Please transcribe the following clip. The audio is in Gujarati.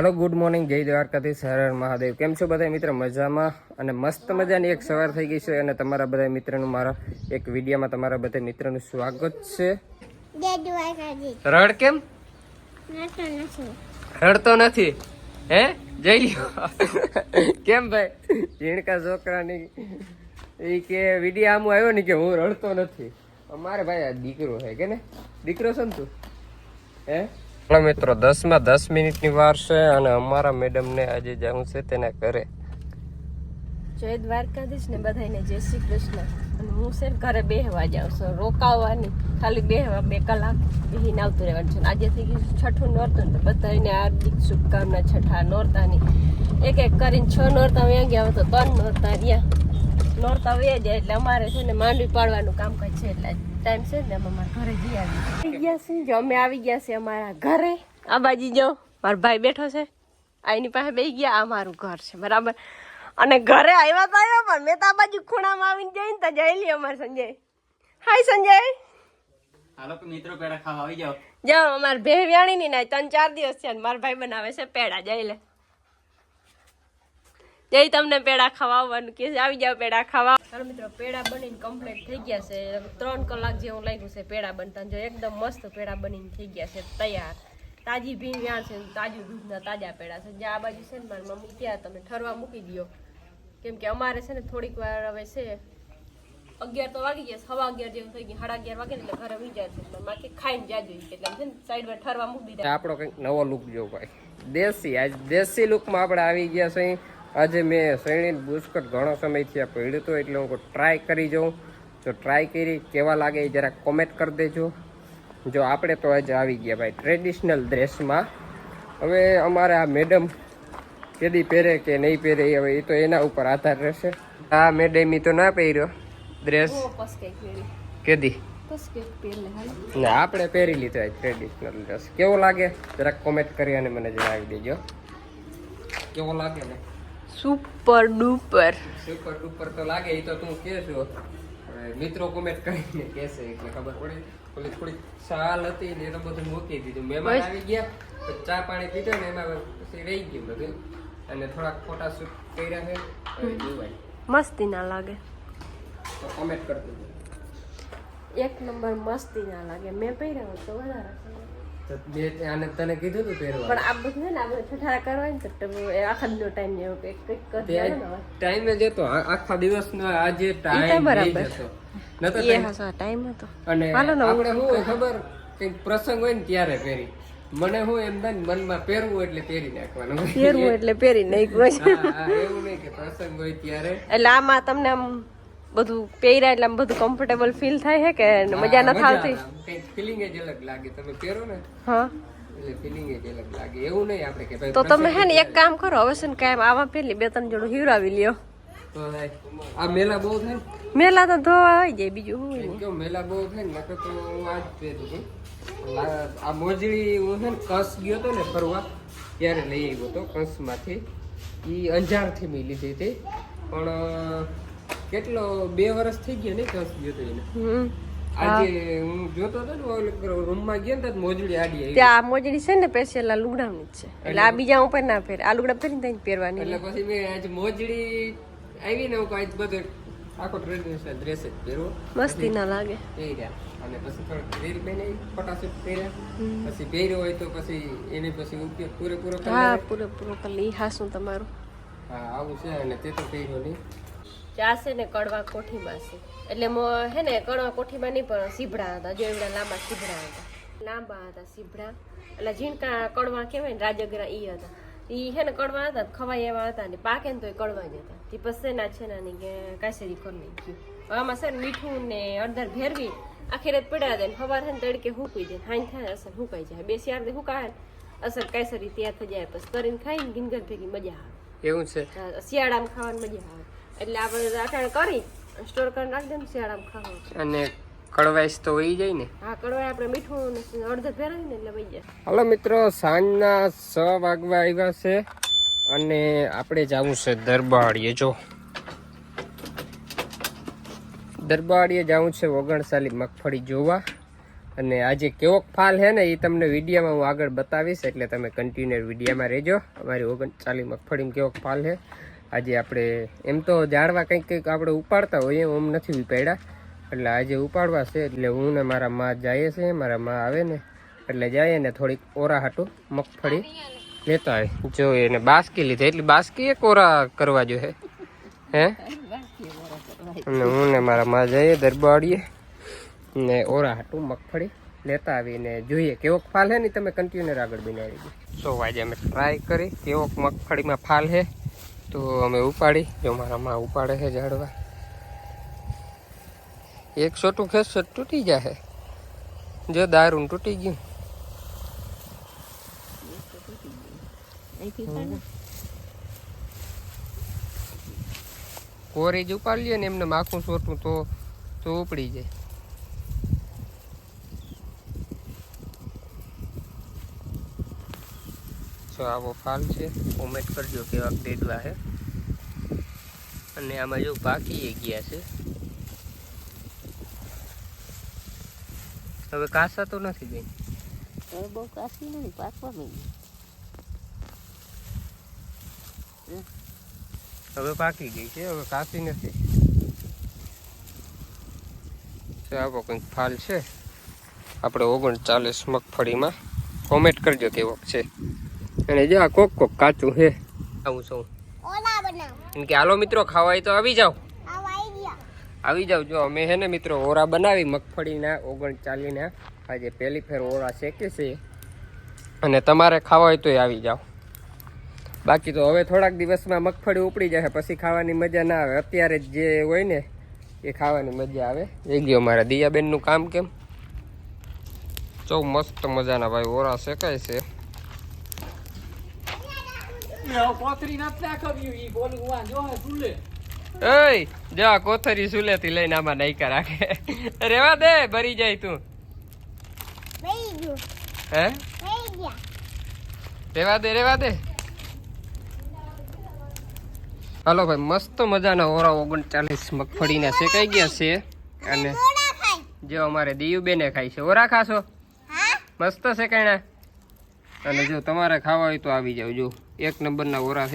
હાલો ગુડ મોર્નિંગ જય દ્વારકાથી હર મહાદેવ. કેમ છો બધા મિત્ર? મજામાં અને મસ્ત મજાની એક સવાર થઈ ગઈ છે અને તમારા બધા મિત્રનું મારા એક વિડીયોમાં તમારા બધા મિત્રનું સ્વાગત છે. રડ કેમ? રડતો નથી. હે? જઈ કેમ ભાઈ? ઝીણકા છોકરાની એ કે વીડિયો આમ આવ્યો ને કે હું રડતો નથી. અમારે ભાઈ આ દીકરો છે કે ને? દીકરો છે ને તું? હે? હાલો મિત્રો દસમાં દસ મિનિટની વાર છે અને અમારા મેડમને આજે જવું છે તેના ઘરે. જય દ્વારકાધીશ ને બધાને જય શ્રી કૃષ્ણ. અને હું છે ઘરે બેહવા જાઉં છું. રોકાવાની, ખાલી બેહવા બે કલાક બેહીને આવતું રહેવાનું છે. આજે થઈ ગયું છઠ્ઠું નોરતું ને બધાને હાર્દિક શુભકામના છઠ્ઠા નોરતાની એક એક કરીને છ નોરતા વ્યાં ગયા તો ત્રણ નોરતા રહ્યા. નોરતા વ્યા જાય એટલે અમારે છે ને માંડવી પાડવાનું કામકાજ છે એટલે ટાઈમ છે ને અમે અમારા ઘરે જઈ આવી ગયા છે જો અમે આવી ગયા છે અમારા ઘરે. આ બાજુ જો મારો ભાઈ બેઠો છે. આ એની પાસે બેસી ગયા આ મારું ઘર છે બરાબર? અને ઘરે આવ્યા તો આવ્યા પણ મેં તો આ બાજુ ખૂણામાં આવીને જઈને તો જઈ લઈએ અમારે સંજય. હાય સંજય. હાલો કે મિત્રો પેડા ખાવા આવી જાઓ. જાઓ અમારે ભેવ્યાણી ની ના ત્રણ ચાર દિવસ છે મારા ભાઈ બનાવે છે પેડા જઈ લે. જઈ તમને પેડા ખવાવવાનું કે આવી જાવ પેડા ખાવા ચાલો મિત્રો પેડા બનીને કમ્પ્લીટ થઈ ગયા છે. ત્રણ કલાક જેવું લાગ્યું છે પેડા બનતા. જો એકદમ મસ્ત પેડા બનીને થઈ ગયા છે તૈયાર. તાજી ભીન વ્યાણ છે તાજું દૂધના તાજા પેડા છે. જે આ બાજુ છે ને મારી મમ્મી ત્યાં તમે ઠરવા મૂકી દો કેમ કે અમારે છે ને થોડીક વાર હવે છે અગિયાર તો વાગી ગયા સવા અગિયાર જેવું થઈ ગયું. સાડા અગિયાર વાગે ને એટલે ઘરે વી જાય છે. બાકી ખાઈને જાજો એટલે છે ને સાઈડમાં ઠરવા મૂકી દીધા. આપણો કંઈક નવો લુક જો ભાઈ. દેશી આજ દેશી લુકમાં આપણે આવી ગયા છે આજે મેં શ્રેણી બુસ્કટ ઘણો સમયથી આ પીડ્યું હતું એટલે હું ટ્રાય કરી જાઉં. જો ટ્રાય કરી કેવા લાગે એ જરાક કોમેન્ટ કરી દેજો. જો આપણે તો આજે આવી ગયા ભાઈ ટ્રેડિશનલ ડ્રેસમાં હવે અમારે આ મેડમ કેદી પહેરે કે નહીં પહેરે હવે એ તો એના ઉપર આધાર રહેશે. આ મેડમ તો ના પહેર્યો ડ્રેસ કેદી? ને? આપણે પહેરી લીધો ટ્રેડિશનલ ડ્રેસ કેવો લાગે? જરાક કોમેન્ટ કરી અને મને જણાવી દેજો. કેવો લાગે? ને સુપર ડુપર સુપર ડુપર તો લાગે એ તો તું કે હવે મિત્રો કોમેન્ટ કરીને કહેશે એટલે ખબર પડી. ઓલી થોડી ચાલ હતી ને એ તો બધું મૂકી દીધું. મહેમાન આવી ગયા તો ચા પાણી પીધો ને એમાં પછી રહી ગયું બધું. અને થોડાક ફોટા શૂટ કર્યા છે મસ્તી ના લાગે. તો કોમેન્ટ કરતું એક નંબર મસ્તી ના લાગે. મેં પહેર્યા તો વધારે. આને તને કીધું તું પહેરવા પણ આ બધું છે ને આપણે ઠઠારા કરવા ને તો આખા નો ટાઈમ જેવો કંઈક કંઈક કરી દેવાનો ને હવે. ટાઈમે જતો. આખા દિવસનો આજે ટાઈમ બરાબર. નતો એ હા ટાઈમ હતો. અને આપણે શું ખબર? કંઈક પ્રસંગ હોય ને ત્યારે પહેરી. મને હું એમ થાય મનમાં પહેરવું એટલે પહેરી નાખવાનું. પહેરવું એટલે પહેરી નાખવું એવું નહીં કે પ્રસંગ હોય ત્યારે. એટલે આમાં તમને આમ બધું પહેર્યા એટલે આમ બધું કમ્ફર્ટેબલ ફીલ થાય છે કે મજા નથી આવતી? ફિલિંગ જ અલગ લાગે. તમે પહેરો ને હા. એટલે ફિલિંગ જ અલગ લાગે. એવું નહીં આપણે કે ભાઈ તો તમે હે ને એક કામ કરો હવે છે ને કાયમ આવા પેલી બે ત્રણ જોડું હીરાવી લ્યો. આ મેલા બહુ થાય મેલા તો ધોવા આવી જાય બીજું કેવું મેલા બહુ થાય ને નકર તો હું આજ પહેરું છું. આ મોજડી હું છે ને કસ ગયો તો ને ફરવા ત્યારે લઈ આવ્યો હતો કસમાંથી. એ અંજારથી મેં લીધી હતી. પણ કેટલો બે વર્ષ થઈ ગયા ને હતો એને. આજે હું. જોતો હતો ને ઓલો રૂમમાં ગયો ને મોજડી આડી આવી. ત્યાં મોજડી છે ને પેશિયલ આ લુગડાની જ છે. એટલે આ બીજા ઉપર ના પહેરે. આ લુગડા પહેરીને ત્યાં પહેરવાની. એટલે પછી મેં આજે મોજડી આવી ને હું આજ બધો આખો ટ્રેડિશનલ ડ્રેસ જ પહેરવો મસ્તી ના લાગે. પહેર્યા. અને પછી થોડોક રીલ બનાવી ફોટાશૂટ પહેર્યા. પછી પહેર્યો હોય તો પછી એને પછી ઉપયોગ પૂરેપૂરો હા પૂરેપૂરો કરી હાસું તમારું. હા આવું છે અને તે તો પહેર્યો નહીં. છે ને કડવા કોઠીમાં છે. એટલે મો- હે ને કડવા કોઠીમાં નહીં પણ સીભડા હતા જો એવડા લાંબા સીભડા હતા. લાંબા હતા સીભડા. એટલે ઝીણકા કડવા કહેવાય ને રાજગરા ઈ હતા. ઈ હે ને કડવા હતા ખવાય એવા હતા ને પાકે ને તો એ કડવા જ હતા. તે પછી ના છે ને કે કાશેરી કરી હવે આમાં છે ને મીઠું ને અડધર ભેરવી આખી રાત પડ્યા દે ને સવાર છે ને તડકે હૂકવી દે. હાઈ થાય અસર હુકાઈ જાય. બે ચાર દે હુકાય અસર કાયસરી તૈયાર થઈ જાય. પછી કરીને ખાઈને ગીનગર ભેગી મજા આવે. એવું છે. શિયાળામાં ખાવાની મજા આવે. એટલે આપણે અટાણે કરી સ્ટોર કરી નાખી દે ને શિયાળામાં ખાવા અને કડવાઈશ તો વહી જાય ને? હા કડવાય આપણે મીઠું ને ફેરાય ને એટલે વહી જાય. હાલો મિત્રો સાંજના છ વાગવા આવ્યા છે અને આપણે જવું છે દરબાડીએ જો. દરબાડીએ જવું છે ઓગણસાલી મગફળી જોવા. અને આજે કેવોક ફાલ છે ને એ તમને વિડીયોમાં હું આગળ બતાવીશ એટલે તમે કન્ટિન્યુ વિડીયોમાં રહેજો. અમારી ઓગણચાલી મગફળીમાં કેવોક ફાલ છે આજે આપણે એમ તો ઝાડવા કંઈક કંઈક આપણે ઉપાડતા હોઈએ ઓમ નથી ઉપાડ્યા. એટલે આજે ઉપાડવા છે, એટલે હું ને મારા મા જઈએ છે, મારા મા આવે ને, એટલે જઈએ ને થોડીક ઓરા હાટું, મગફળી. લેતા આવે જો એને બાસકી લીધી, એટલે બાસકી એક ઓરા કરવા જોઈએ હે. અને હું ને મારા મા જઈએ દરબાડીએ ને ઓરા હાટું, મગફળી લેતા આવીને જોઈએ, કેવોક ફાલ હે ને તમે કન્ટિન્યુઅર આગળ બનાવી દો. સો આજે અમે ટ્રાય કરી, કેવોક મગફળીમાં ફાલ હે. તો અમે ઉપાડી જો મારા મા ઉપાડે છે ઝાડવા. એક છોટું ખેસ તૂટી જશે જો દારૂ તૂટી ગયું. કોરી જ ઉપાડી લે ને એમને માખું છોટું તો તો ઉપડી જાય. તો આવો ફાલ છે. કોમેન્ટ કરજો કેવા ડેડવા છે અને આમાં જો પાકી ગયા છે. હવે કાસા તો નથી બેન? હવે બહુ કાશી નથી પાકવા માંડી. હવે પાકી ગઈ છે હવે કાસી નથી. આવો કંઈક ફાલ છે. આપણે ઓગણચાલીસ મગફળીમાં કોમેન્ટ કરજો કેવો છે અને જો આ કોક કોક કાચું છે. આવું સૌ એમ કે હાલો મિત્રો ખાવાય તો આવી જાઓ. આવી જાવ જો અમે હે ને મિત્રો ઓરા બનાવી મગફળીના ઓગણચાલીના. આજે પહેલી ફેર ઓરા શેકે છે. અને તમારે ખાવા હોય તોય આવી જાઓ. બાકી તો હવે થોડાક દિવસમાં મગફળી ઉપડી જશે પછી ખાવાની મજા ના આવે. અત્યારે જ જે હોય ને એ ખાવાની મજા આવે. એ ગયો મારા દિયાબેનનું કામ કેમ? ચૌ મસ્ત મજાના ભાઈ ઓરા શેકાય છે કોથરી નથી નાખવ્યું ઈ બોલું હું જો સુલે એય જા કોથરી સુલેથી લઈને આમાં નાઈકા રાખે. રેવા દે ભરી જાય તું. હે? રેવા દે રેવા દે. હાલો ભાઈ મસ્ત મજાના ઓરા ઓગણચાલીસ મગફળીના શેકાઈ ગયા છે અને જે અમારે દિયુબેને ખાય છે. ઓરા ખાશો? મસ્ત શેકાયણા. અને જો તમારે ખાવા હોય તો આવી જાવ જો એક નંબરના ઓરા થઈ